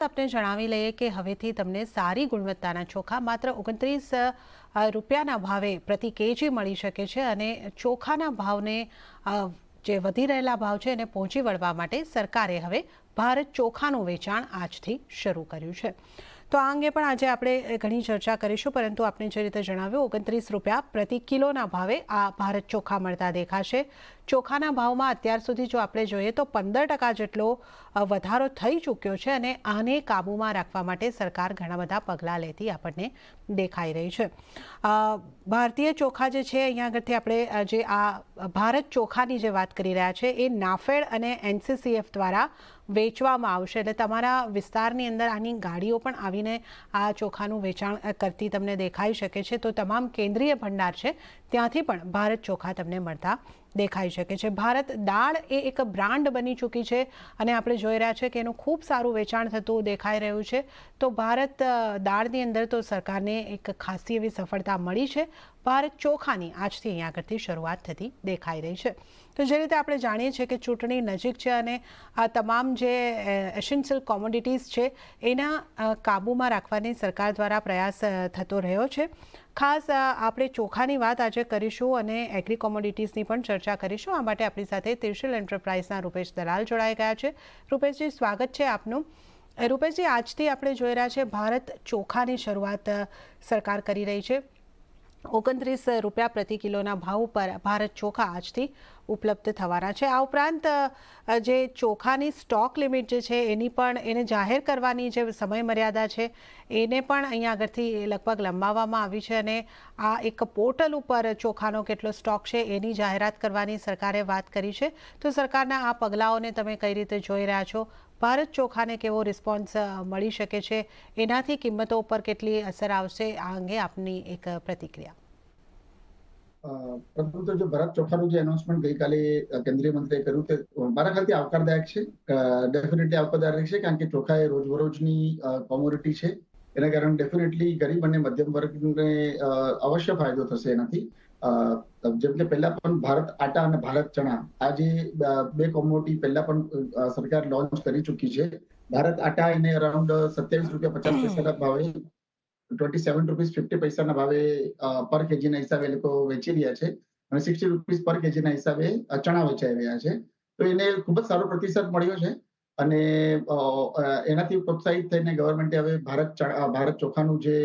આપને જણાવી લઈએ કે હવેથી તમને સારી ગુણવત્તાના ચોખા માત્ર ઓગણત્રીસ રૂપિયાના ભાવે પ્રતિ કેજી મળી શકે છે અને ચોખાના ભાવને જે વધી રહેલા ભાવ છે એને પહોંચી વળવા માટે સરકારે હવે ભારત ચોખાનું વેચાણ આજથી શરૂ કર્યું છે. તો આ અંગે પણ આજે આપણે ઘણી ચર્ચા કરીશું, પરંતુ આપણે જે રીતે જણાવ્યું, ઓગણત્રીસ રૂપિયા પ્રતિ કિલોના ભાવે આ ભારત ચોખા મળતા દેખાશે. ચોખાના ભાવમાં અત્યાર સુધી જો આપણે જોઈએ તો પંદર ટકા જેટલો વધારો થઈ ચૂક્યો છે અને આને કાબૂમાં રાખવા માટે સરકાર ઘણા બધા પગલાં લેતી આપણને દેખાઈ રહી છે. ભારતીય ચોખા જે છે, અહીંયા આગળથી આપણે જે આ ભારત ચોખાની જે વાત કરી રહ્યા છે, એ નાફેડ અને એનસીસીએફ દ્વારા વેચવામાં આવશે. એટલે તમારા વિસ્તારની અંદર આની ગાડીઓ પણ આવીને આ ચોખાનું વેચાણ કરતી તમને દેખાઈ શકે છે. તો તમામ કેન્દ્રીય ભંડાર છે, ત્યાંથી પણ ભારત ચોખા તમને મળતા દેખાઈ શકે છે. ભારત દાળ એ એક બ્રાન્ડ બની ચૂકી છે અને આપણે જોઈ રહ્યા છે કે એનું ખૂબ સારું વેચાણ થતું દેખાઈ રહ્યું છે. તો ભારત દાળની અંદર તો સરકારને એક ખાસી એવી સફળતા મળી છે. ભારત ચોખાની આજથી અહીંયા આગળથી શરૂઆત થતી દેખાઈ રહી છે. તો જે રીતે આપણે જાણીએ છીએ કે ચૂંટણી નજીક છે અને આ તમામ જે એસેન્શિયલ કોમોડિટીઝ છે, એના કાબૂમાં રાખવાની સરકાર દ્વારા પ્રયાસ થતો રહ્યો છે. ખાસ આપણે ચોખાની વાત આજે કરીશું અને એગ્રી કોમોડિટીઝની પણ ચર્ચા કરીશું. આ માટે આપણી સાથે તિરશીલ એન્ટરપ્રાઇઝના રૂપેશ દલાલ જોડાઈ ગયા છે. રૂપેશજી, સ્વાગત છે આપનું. રૂપેશજી, આજથી આપણે જોઈ રહ્યા છે ભારત ચોખાની શરૂઆત સરકાર કરી રહી છે. ઓગણત્રીસ રૂપિયા પ્રતિ કિલોના ભાવ પર ભારત ચોખા આજથી ઉપલબ્ધ થવાના છે. આ ઉપરાંત જે ચોખાની સ્ટોક લિમિટ જે છે, એની પણ એને જાહેર કરવાની જે સમય મર્યાદા છે, એને પણ અહીંયા આગળથી લગભગ લંબાવવામાં આવી છે અને આ એક પોર્ટલ ઉપર ચોખાનો કેટલો સ્ટોક છે, એની જાહેરાત કરવાની સરકારે વાત કરી છે. તો સરકારના આ પગલાઓને તમે કઈ રીતે જોઈ રહ્યા છો? ભારત ચોખાને કેવો રિસ્પોન્સ મળી શકે છે? એનાથી કિંમતો ઉપર કેટલી અસર આવશે? આ અંગે આપની એક પ્રતિક્રિયા. પ્રથમ જો ભરત ચોખાનું જે એનાઉન્સમેન્ટ ગઈકાલે કેન્દ્રીય મંત્રીએ કર્યું તે મારા ખ્યાલથી આવકારદાયક છે. ડેફિનેટલી આવકારદાયક છે, કારણ કે ચોખા એ રોજબરોજની કોમોડિટી છે. એના કારણે ડેફિનેટલી ગરીબ અને મધ્યમ વર્ગને અવશ્ય ફાયદો થશે એનાથી. જેમ કે પહેલા પણ ભારત આટા અને ભારત ચણા, આ જે બે કોમોડિટી પહેલા પણ સરકાર લોન્ચ કરી ચૂકી છે. ભારત આટા એને અરાઉન્ડ સત્યાવીસ રૂપિયા પચાસ પૈસાના ભાવે. ટ્વેન્ટી સેવન રૂપીસ ફિફ્ટી પૈસાના ભાવે પર કેજીના હિસાબે એ લોકો વેચી રહ્યા છે અને સિક્સટી રૂપીસ પર કેજીના હિસાબે ચણા વેચાઈ રહ્યા છે. તો એને ખૂબ જ સારો પ્રતિસાદ મળ્યો છે અને એનાથી પ્રોત્સાહિત થઈને ગવર્મેન્ટે હવે ભારત ભારત ચોખાનું જે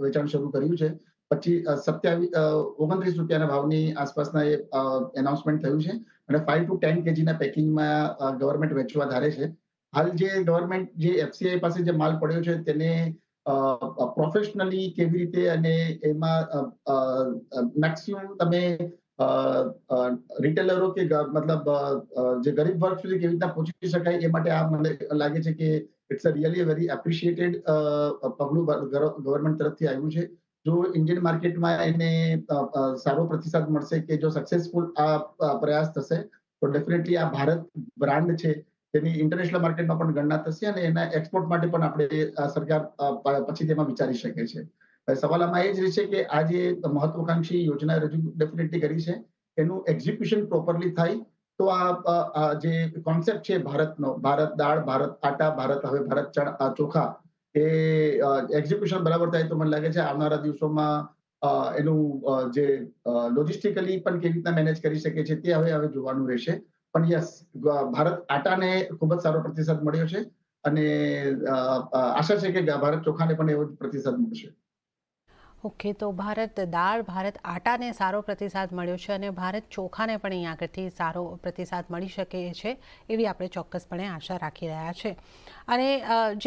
વેચાણ શરૂ કર્યું છે. પછી સત્યાવીસ ઓગણત્રીસ રૂપિયાના ભાવની આસપાસના એ એનાઉન્સમેન્ટ થયું છે અને ફાઈવ ટુ ટેન કેજીના પેકિંગમાં ગવર્મેન્ટ વેચવા ધારે છે. હાલ જે ગવર્મેન્ટ જે એફસીઆઈ પાસે જે માલ પડ્યો છે તેને પ્રોફેશનલી કેવી રીતે અને એમાં મેક્સિમમ તમે રિટેલરો કે મતલબ જે ગરીબ વર્ગ સુધી કેવી રીતના પહોંચી શકાય એ માટે આ મને લાગે છે કે it's a really very appreciated પગલું ગવર્મેન્ટ તરફથી આવ્યું છે. જો ઇન્ડિયન માર્કેટમાં એને સારો પ્રતિસાદ મળશે કે જો સક્સેસફુલ આ પ્રયાસ થશે, તો ડેફિનેટલી આ ભારત બ્રાન્ડ છે તેની ઇન્ટરનેશનલ માર્કેટમાં પણ ગણના થશે અને એના એક્સપોર્ટ માટે પણ આપણે સરકાર પછી તેમાં વિચારી શકે છે. સવાલ આમાં એ જ રહેશે કે આ જે મહત્વકાંક્ષી યોજના રજૂ ડેફિનેટલી કરી છે, એનું એક્ઝિક્યુશન પ્રોપરલી થાય તો આ જે કોન્સેપ્ટ છે ભારતનો, ભારત દાળ, ભારત આટા, ભારત હવે ભારત ચણ- ચોખા, એ એક્ઝિક્યુશન બરાબર થાય તો મને લાગે છે આવનારા દિવસોમાં એનું જે લોજિસ્ટિકલી પણ કેવી રીતના મેનેજ કરી શકે છે તે હવે હવે જોવાનું રહેશે. પણ યસ ભારત આટાને ખૂબ જ સારો પ્રતિસાદ મળ્યો છે અને આશા છે કે ભારત ચોખાને પણ એવો જ પ્રતિસાદ મળશે. ઓકે, તો ભારત દાળ, ભારત આટાને સારો પ્રતિસાદ મળ્યો છે અને ભારત ચોખાને પણ અહીં આગળથી સારો પ્રતિસાદ મળી શકે છે એવી આપણે ચોક્કસપણે આશા રાખી રહ્યા છે. અને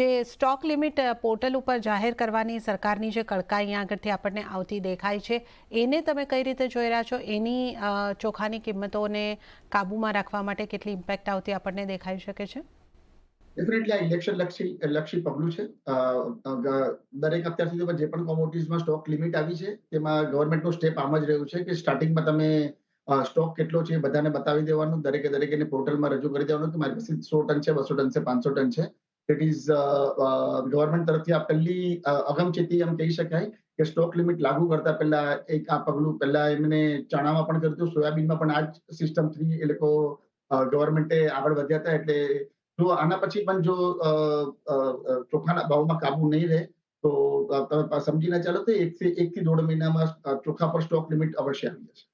જે સ્ટોક લિમિટ પોર્ટલ ઉપર જાહેર કરવાની સરકારની જે કડકાઈ અહીંયા આગળથી આપણને આવતી દેખાય છે, એને તમે કઈ રીતે જોઈ રહ્યા છો? એની ચોખાની કિંમતોને કાબૂમાં રાખવા માટે કેટલી ઇમ્પેક્ટ આવતી આપણને દેખાઈ શકે છે? ડેફિનેટલી આ ઇલેક્શન લક્ષી લક્ષી પગલું છે. દરેક અત્યાર સુધી જે પણ કોમોડિટીઝમાં સ્ટોક લિમિટ આવી છે, તેમાં ગવર્મેન્ટનું સ્ટેપ આમ જ રહ્યું છે કે સ્ટાર્ટિંગમાં તમે સ્ટોક કેટલો છે બધાને બતાવી દેવાનું, દરેકે દરેકેને પોર્ટલમાં રજૂ કરી દેવાનું કે મારી પાસે સો ટન છે, બસો ટન છે, પાંચસો ટન છે. ઇટ ઇઝ ગવર્મેન્ટ તરફથી આ પહેલી અગમચેતી એમ કહી શકાય કે સ્ટોક લિમિટ લાગુ કરતા પહેલા એક આ પગલું પહેલા એમને ચણામાં પણ કર્યું હતું સોયાબીનમાં પણ આ જ સિસ્ટમ થ્રી એ લોકો ગવર્મેન્ટે આગળ વધ્યા હતા એટલે જો આના પછી પણ જો ચોખાના ભાવમાં કાબુ નહીં રહે, તો તમે સમજીને ચાલો તો એક થી એક થી દોઢ મહિનામાં ચોખા પર સ્ટોક લિમિટ અવશ્ય આવી જશે.